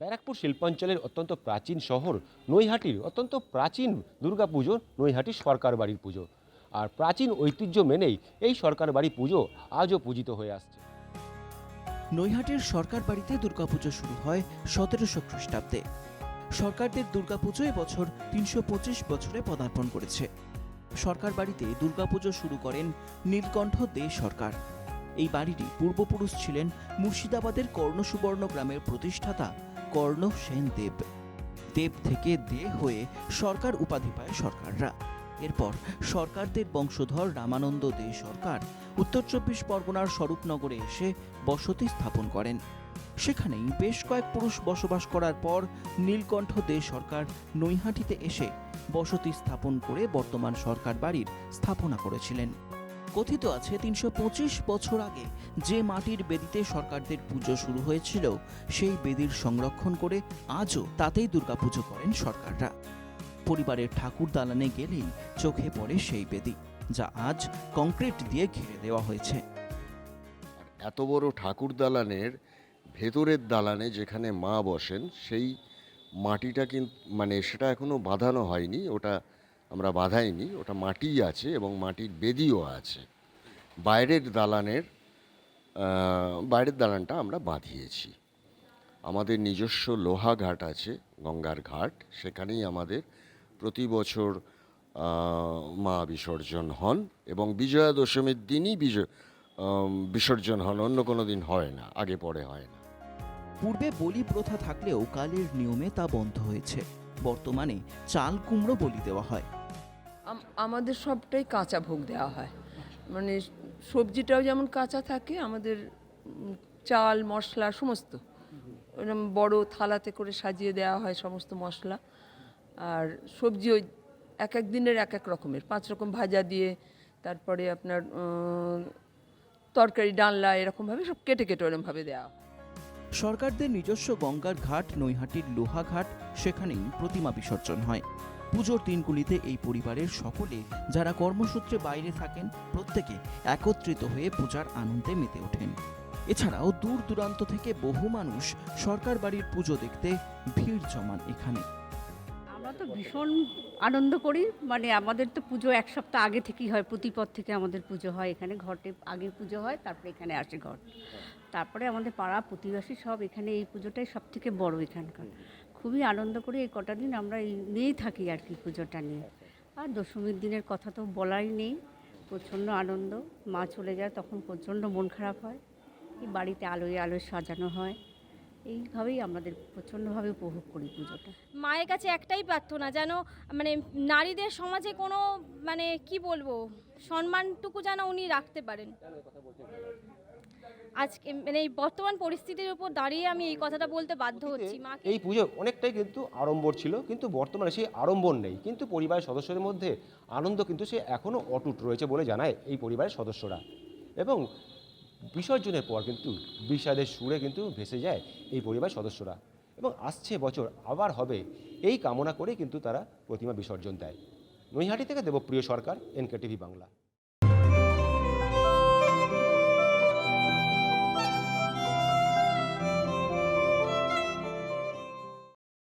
ব্যারাকপুর শিল্পাঞ্চলের অত্যন্ত প্রাচীন শহর, নৈহাটির অত্যন্ত প্রাচীন দুর্গাপুজো, নৈহাটি সরকার বাড়ির পুজো। আর প্রাচীন ঐতিহ্য মেনেই এই সরকার বাড়ি পুজো আজও পূজিত হয়ে আসছে। নৈহাটির সরকার বাড়িতে দুর্গাপুজো শুরু হয় সতেরোশো খ্রিস্টাব্দে। সরকারদের দুর্গাপুজো এবছর তিনশো পঁচিশ বছরে পদার্পণ করেছে। সরকার বাড়িতে দুর্গাপুজো শুরু করেন নীলকণ্ঠ দে সরকার। এই বাড়িটি পূর্বপুরুষ ছিলেন মুর্শিদাবাদের কর্ণসুবর্ণ গ্রামের প্রতিষ্ঠাতা কর্ণ সেন দেব। দেব থেকে দে হয়ে সরকার উপাধি পায় সরকাররা। এরপর সরকারদের বংশধর রামানন্দ দে সরকার উত্তর চব্বিশ পরগনার স্বরূপনগরে এসে বসতি স্থাপন করেন। সেখানেই বেশ কয়েক পুরুষ বসবাস করার পর নীলকণ্ঠ দে সরকার নৈহাটিতে এসে বসতি স্থাপন করে বর্তমান সরকার বাড়ির স্থাপনা করেছিলেন। কথিত আছে, তিনশো পঁচিশ বছর আগে যে মাটির বেদিতে সরকারদের পুজো শুরু হয়েছিল, সেই বেদির সংরক্ষণ করে আজও তাতেই দুর্গাপুজো করেন সরকাররা। পরিবারের ঠাকুর দালানে গেলেই চোখে পড়ে সেই বেদি, যা আজ কংক্রিট দিয়ে ঘিরে দেওয়া হয়েছে। এত বড় ঠাকুর দালানের ভেতরের দালানে যেখানে মা বসেন, সেই মাটিটা কিন্তু মানে সেটা এখনও বাঁধানো হয়নি, ওটা আমরা বাঁধাইনি ওটা মাটিই আছে এবং মাটির বেদিও আছে। বাইরের দালানের বাইরের দালানটা আমরা বাঁধিয়েছি। আমাদের নিজস্ব লোহা ঘাট আছে, গঙ্গার ঘাট, সেখানেই আমাদের প্রতি বছর মা বিসর্জন হন এবং বিজয়া দশমীর দিনই বিজয় বিসর্জন হন, অন্য কোনো দিন হয় না, আগে পরে হয় না। পূর্বে বলি প্রথা থাকলেও কালের নিয়মে তা বন্ধ হয়েছে। বর্তমানে চাল কুমড়ো বলি দেওয়া হয়। আমাদের সবটাই কাঁচা ভোগ দেওয়া হয়। মানে সবজিটাও যেমন কাঁচা থাকে, আমাদের চাল, মশলা সমস্ত। এরকম বড় থালাতে করে সাজিয়ে দেওয়া হয় সমস্ত মশলা। আর সবজি ওই এক এক দিনের এক এক রকমের। পাঁচ রকম ভাজা দিয়ে, তারপরে আপনার তরকারি, ডালনা এরকমভাবে সব কেটে কেটে ওরকমভাবে দেওয়া সরকারদের নিজস্ব গঙ্গার ঘাট, নৈহাটির লোহা ঘাট সেখানেই প্রতিমা বিসর্জন হয়। পুজোর দিনগুলিতে এই পরিবারের সকলে যারা কর্মসূত্রে বাইরে থাকেন, প্রত্যেকে একত্রিত হয়ে পূজার আনন্দে মেতে ওঠেন। এছাড়াও দূর দূরান্ত থেকে বহু মানুষ সরকার বাড়ির পুজো দেখতে ভিড় জমান এখানে। আমরা তো ভীষণ আনন্দ করি মানে আমাদের তো পুজো এক সপ্তাহ আগে থেকেই হয়, প্রতিপদ থেকে আমাদের পুজো হয়। এখানে ঘটে, আগে পুজো হয়, তারপরে এখানে আসে ঘর তারপরে আমাদের পাড়া প্রতিবেশী সব এখানে এই পুজোটাই সব থেকে বড় এখানকার। খুবই আনন্দ করে এই কটা দিন আমরা এই নিয়েই থাকি আর কি পুজোটা নিয়ে। আর দশমীর দিনের কথা তো বলাই নেই, প্রচণ্ড আনন্দ। মা চলে যায় তখন প্রচণ্ড মন খারাপ হয়, এই বাড়িতে আলোয় আলোয় সাজানো হয়। এইভাবেই আমাদের প্রচণ্ডভাবে উপভোগ করি পুজোটা। মায়ের কাছে একটাই প্রার্থনা, যেন মানে নারীদের সমাজে কোনো মানে কি বলব, সম্মানটুকু যেন উনি রাখতে পারেন। আজকে মানে এই বর্তমান পরিস্থিতির উপর দাঁড়িয়ে আমি এই কথাটা বলতে বাধ্য হচ্ছি এই পুজো অনেকটাই কিন্তু আড়ম্বর ছিল কিন্তু বর্তমানে সেই আড়ম্বর নেই। কিন্তু পরিবারের সদস্যদের মধ্যে আনন্দ কিন্তু সে এখনও অটুট রয়েছে বলে জানায় এই পরিবারের সদস্যরা। এবং বিসর্জনের পর কিন্তু বিষাদের সুরে কিন্তু ভেসে যায় এই পরিবারের সদস্যরা। এবং আসছে বছর আবার হবে এই কামনা করে কিন্তু তারা প্রতিমা বিসর্জন দেয়। নৈহাটি থেকে দেবপ্রিয় সরকার এনকেটিভি বাংলা।